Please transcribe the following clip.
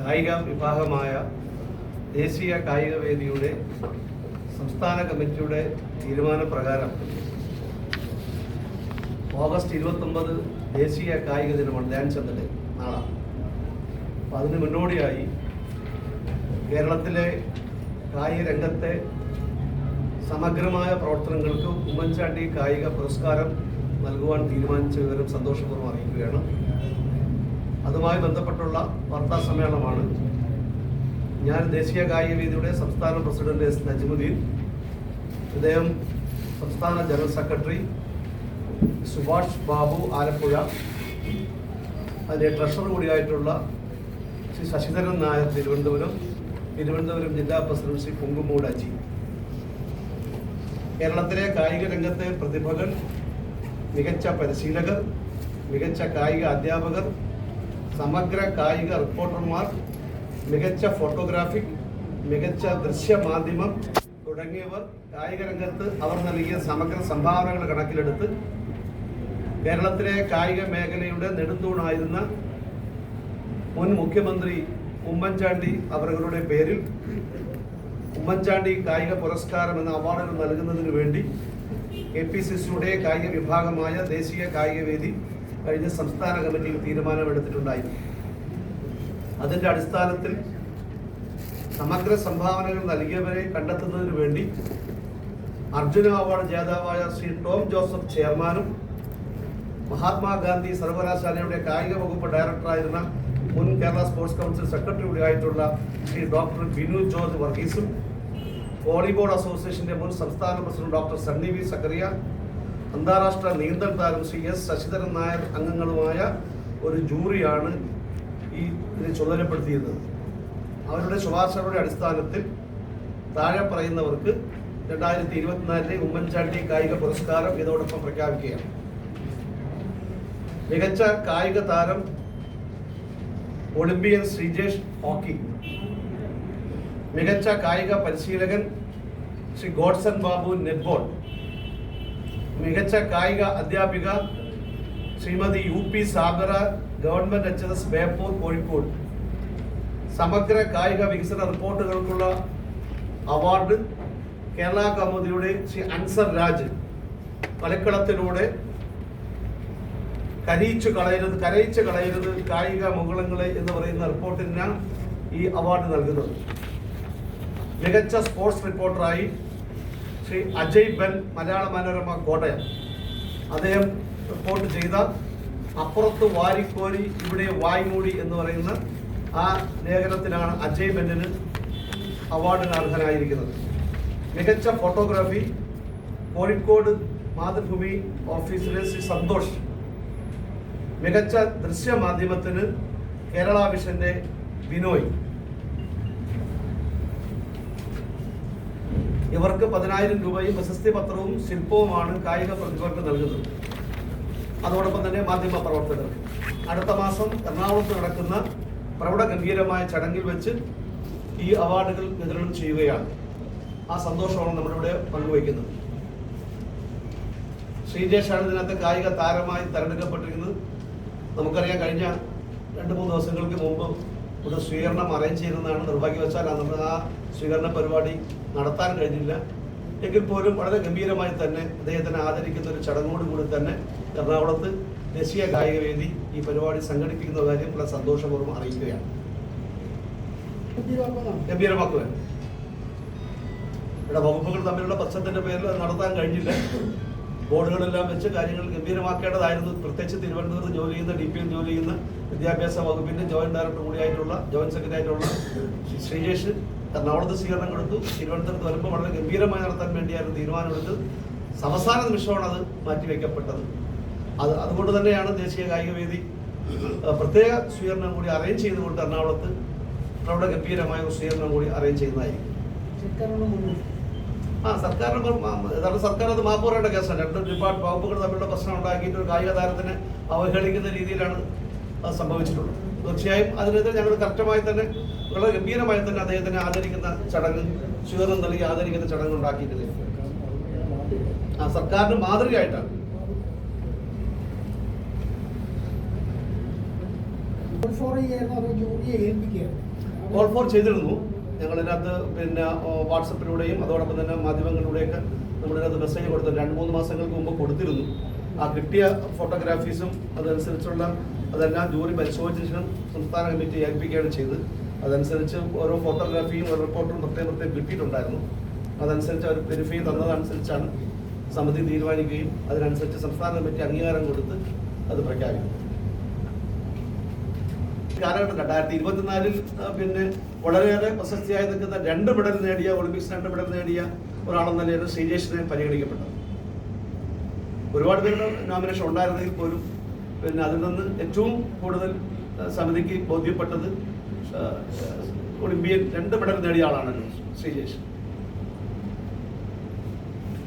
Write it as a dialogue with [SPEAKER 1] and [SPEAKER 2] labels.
[SPEAKER 1] കായിക വിഭാഗമായ ദേശീയ കായിക വേദിയുടെ സംസ്ഥാന കമ്മിറ്റിയുടെ തീരുമാനപ്രകാരം ഓഗസ്റ്റ് ഇരുപത്തൊമ്പത് ദേശീയ കായിക ദിനമാണ് ധ്യാൻചന്ദ് ഡേ നാളെ അപ്പം അതിന് മുന്നോടിയായി കേരളത്തിലെ കായിക രംഗത്തെ സമഗ്രമായ പ്രവർത്തനങ്ങൾക്ക് ഉമ്മൻചാണ്ടി കായിക പുരസ്കാരം നൽകുവാൻ തീരുമാനിച്ച വിവരം സന്തോഷപൂർവം അറിയിക്കുകയാണ്. അതുമായി ബന്ധപ്പെട്ടുള്ള വാർത്താ സമ്മേളനമാണ്. ഞാൻ ദേശീയ കായിക വേദിയുടെ സംസ്ഥാന പ്രസിഡന്റ് എസ് നജ്മുദ്ദീൻ അദ്ദേഹം സംസ്ഥാന ജനറൽ സെക്രട്ടറി സുഭാഷ് ബാബു ആലപ്പുഴ അതിന്റെ ട്രഷറർ കൂടിയായിട്ടുള്ള ശ്രീ ശശിധരൻ നായർ തിരുവനന്തപുരം തിരുവനന്തപുരം ജില്ലാ പ്രസിഡന്റ് ശ്രീ കുങ്കുമൂട് അജി കേരളത്തിലെ കായിക രംഗത്തെ പ്രതിഭകൾ മികച്ച പരിശീലകർ മികച്ച കായിക അധ്യാപകർ സമഗ്ര കായിക റിപ്പോർട്ടർമാർ മികച്ച ഫോട്ടോഗ്രാഫിക് മികച്ച ദൃശ്യമാധ്യമം തുടങ്ങിയവർ കായിക രംഗത്ത് അവർ നൽകിയ സമഗ്ര സംഭാവനകൾ കണക്കിലെടുത്ത് കേരളത്തിലെ കായിക മേഖലയുടെ നെടുന്തൂണായിരുന്ന മുൻ മുഖ്യമന്ത്രി ഉമ്മൻചാണ്ടി അവരുടെ പേരിൽ ഉമ്മൻചാണ്ടി കായിക പുരസ്കാരം എന്ന അവാർഡുകൾ നൽകുന്നതിന് വേണ്ടി കെ പി സിയുടെ കായിക വിഭാഗമായ ദേശീയ കായിക വേദി കഴിഞ്ഞ സംസ്ഥാന കമ്മിറ്റിയിൽ തീരുമാനമെടുത്തിട്ടുണ്ടായി. അതിന്റെ അടിസ്ഥാനത്തിൽ സമഗ്ര സംഭാവനകൾ നൽകിയവരെ കണ്ടെത്തുന്നതിന് വേണ്ടി അർജുന അവാർഡ് ജേതാവായ ശ്രീ ടോം ജോസഫ് ചെയർമാനും മഹാത്മാഗാന്ധി സർവകലാശാലയുടെ കായിക വകുപ്പ് ഡയറക്ടറായിരുന്ന മുൻ കേരള സ്പോർട്സ് കൗൺസിൽ സെക്രട്ടറി കൂടിയായിട്ടുള്ള ശ്രീ ഡോക്ടർ ബിനു ജോർജ് വർഗീസും വോളിബോൾ അസോസിയേഷന്റെ മുൻ സംസ്ഥാന president doctor Sunny V Zacharia അന്താരാഷ്ട്ര നീന്തൽ താരം ശ്രീ എസ് ശശിധരൻ നായർ അംഗങ്ങളുമായ ഒരു ജൂറിയാണ് ഈ ഇതിനെ ചുമതലപ്പെടുത്തിയിരുന്നത്. അവരുടെ ശുപാർശകളുടെ അടിസ്ഥാനത്തിൽ താഴെ പറയുന്നവർക്ക് രണ്ടായിരത്തി ഇരുപത്തിനാലിലെ ഉമ്മൻചാണ്ടി കായിക പുരസ്കാരം ഇതോടൊപ്പം പ്രഖ്യാപിക്കുകയാണ്. മികച്ച കായിക താരം ഒളിമ്പിയൻ ശ്രീജേഷ് ഹോക്കി. മികച്ച കായിക പരിശീലകൻ ശ്രീ ഗോഡ്സൺ ബാബു നെറ്റ്ബോൾ. മികച്ച കായിക അധ്യാപിക Shrimati U P Sagara government H S Beypore Kozhikode. സമഗ്ര കായിക വികസന റിപ്പോർട്ടുകൾക്കുള്ള അവാർഡ് കേരള കൗമുദിയുടെ ശ്രീ അൻസർ രാജ് കളിക്കളത്തിലൂടെ കരയിച്ചു കളയരുത് കരയിച്ചു കളയരുത് കായിക മുകളങ്ങളെ എന്ന് പറയുന്ന റിപ്പോർട്ടിനാണ് ഈ അവാർഡ് നൽകുന്നത്. മികച്ച സ്പോർട്സ് റിപ്പോർട്ടറായി ശ്രീ അജയ് ബെൻ മലയാള മനോരമ കോട്ടയം. അദ്ദേഹം റിപ്പോർട്ട് ചെയ്ത അപ്പുറത്ത് വാരിക്കോരി ഇവിടെ വായ്മൂടി എന്ന് പറയുന്ന ആ ലേഖനത്തിനാണ് അജയ് ബെന്നിന് അവാർഡിന് അർഹനായിരിക്കുന്നത്. മികച്ച ഫോട്ടോഗ്രാഫി കോഴിക്കോട് മാതൃഭൂമി ഓഫീസിലെ ശ്രീ സന്തോഷ്. മികച്ച ദൃശ്യമാധ്യമത്തിന് കേരള വിഷന്റെ ബിനോയ് ഇവർക്ക് പതിനായിരം രൂപയും പ്രശസ്തി പത്രവും ശില്പവുമാണ് കായിക പ്രതിഭകൾക്ക് നൽകുന്നത്. അതോടൊപ്പം തന്നെ മാധ്യമ പ്രവർത്തകർക്ക്. അടുത്ത മാസം എറണാകുളത്ത് നടക്കുന്ന പ്രൗഢ ഗംഭീരമായ ചടങ്ങിൽ വെച്ച് ഈ അവാർഡുകൾ വിതരണം ചെയ്യുകയാണ്. ആ സന്തോഷമാണ് നമ്മളിവിടെ പങ്കുവയ്ക്കുന്നത്. ശ്രീജേഷാണ് ഇതിനകത്ത് കായിക താരമായി തെരഞ്ഞെടുക്കപ്പെട്ടിരിക്കുന്നത്. നമുക്കറിയാം കഴിഞ്ഞ രണ്ട് മൂന്ന് ദിവസങ്ങൾക്ക് മുമ്പ് ഒരു സ്വീകരണം അറേഞ്ച് ചെയ്യുന്നതാണ് നിർഭാഗ്യവശാൽ ആ സ്വീകരണ പരിപാടി നടത്താൻ കഴിഞ്ഞില്ല. എങ്കിൽ പോലും വളരെ ഗംഭീരമായി തന്നെ അദ്ദേഹത്തിനെ ആദരിക്കുന്ന ഒരു ചടങ്ങോടുകൂടി തന്നെ എറണാകുളത്ത് ദേശീയ കായിക വേദി ഈ പരിപാടി സംഘടിപ്പിക്കുന്ന കാര്യം വളരെ സന്തോഷപൂർവം അറിയിക്കുകയാണ്. ഇവിടെ വകുപ്പുകൾ തമ്മിലുള്ള പ്രശ്നത്തിന്റെ പേരിൽ നടത്താൻ കഴിഞ്ഞില്ല. ബോർഡുകളെല്ലാം വെച്ച് കാര്യങ്ങൾ ഗംഭീരമാക്കേണ്ടതായിരുന്നു. പ്രത്യേകിച്ച് തിരുവനന്തപുരത്ത് ജോലി ചെയ്യുന്ന ഡി പി എം ജോലി ചെയ്യുന്ന വിദ്യാഭ്യാസ വകുപ്പിന്റെ ജോയിന്റ് ഡയറക്ടർ കൂടിയായിട്ടുള്ള ജോയിന്റ് സെക്രട്ടറി ആയിട്ടുള്ള ശ്രീ ശ്രീജേഷ് എറണാകുളത്ത് സ്വീകരണം കൊടുത്തു. തിരുവനന്തപുരത്ത് വരുമ്പോൾ വളരെ ഗംഭീരമായി നടത്താൻ വേണ്ടിയായിരുന്നു തീരുമാനമെടുത്തത് അവസാന നിമിഷമാണ് അത് മാറ്റിവെക്കപ്പെട്ടത് അത് അതുകൊണ്ട് തന്നെയാണ് ദേശീയ കായിക വേദി ഏഹ്, പ്രത്യേക സ്വീകരണം കൂടി അറേഞ്ച് ചെയ്തുകൊണ്ട് എറണാകുളത്ത് അവിടെ ഗംഭീരമായ ഒരു സ്വീകരണം കൂടി അറേഞ്ച് ചെയ്യുന്നതായിരിക്കും ആ സർക്കാരിന് ഇപ്പം സർക്കാർ അത് മാപ്പ് പറയേണ്ട കേസാണ്. രണ്ട് ഡിപ്പാർട്ട് വകുപ്പുകൾ തമ്മിലുള്ള പ്രശ്നം ഉണ്ടാക്കിയിട്ട് ഒരു കായിക താരത്തിനെ അവഹേളിക്കുന്ന രീതിയിലാണ് അത് സംഭവിച്ചിട്ടുള്ളത്. തീർച്ചയായും അതിനെതിരെ ഞങ്ങൾ കറക്റ്റമായി തന്നെ വളരെ ഗംഭീരമായി തന്നെ അദ്ദേഹത്തിനെ ആദരിക്കുന്ന ചടങ്ങ് സ്വീകരണം നൽകി ആദരിക്കുന്ന ചടങ്ങ് ഉണ്ടാക്കിയിട്ടില്ല ആ സർക്കാരിന് മാതൃകയായിട്ടാണ്. കോൾ ഫോർ ചെയ്തിരുന്നു. ഞങ്ങളിതിനകത്ത് പിന്നെ വാട്സപ്പിലൂടെയും അതോടൊപ്പം തന്നെ മാധ്യമങ്ങളിലൂടെയൊക്കെ നമ്മളിതിനകത്ത് മെസ്സേജ് കൊടുത്തു. രണ്ട് മൂന്ന് മാസങ്ങൾക്ക് മുമ്പ് കൊടുത്തിരുന്നു. ആ കിട്ടിയ ഫോട്ടോഗ്രാഫീസും അതനുസരിച്ചുള്ള അതെല്ലാം ജൂറി പരിശോധിച്ച ശേഷം സംസ്ഥാന കമ്മിറ്റി ഏൽപ്പിക്കുകയാണ് ചെയ്തത്. അതനുസരിച്ച് ഓരോ ഫോട്ടോഗ്രാഫിയും ഓരോ റിപ്പോർട്ടും പ്രത്യേകം പ്രത്യേകം കിട്ടിയിട്ടുണ്ടായിരുന്നു. അതനുസരിച്ച് അവർ വെരിഫൈ തന്നതനുസരിച്ചാണ് സമിതി തീരുമാനിക്കുകയും അതിനനുസരിച്ച് സംസ്ഥാന കമ്മിറ്റി അംഗീകാരം കൊടുത്ത് അത് പ്രഖ്യാപിക്കും കാലഘട്ടം രണ്ടായിരത്തി ഇരുപത്തിനാലിൽ പിന്നെ വളരെയേറെ പ്രശസ്തിയായി നിൽക്കുന്ന രണ്ട് മെഡൽ നേടിയ ഒളിമ്പിക്സ് രണ്ട് മെഡൽ നേടിയ ഒരാളെന്ന നിലയിൽ ശ്രീജേഷിനെ പരിഗണിക്കപ്പെട്ടത് ഒരുപാട് പേരുടെ നോമിനേഷൻ ഉണ്ടായിരുന്നെങ്കിൽ പോലും പിന്നെ അതിൽ നിന്ന് ഏറ്റവും കൂടുതൽ സമിതിക്ക് ബോധ്യപ്പെട്ടത് ഒളിമ്പിയൻ രണ്ട് മെഡൽ നേടിയ ആളാണല്ലോ ശ്രീജേഷ്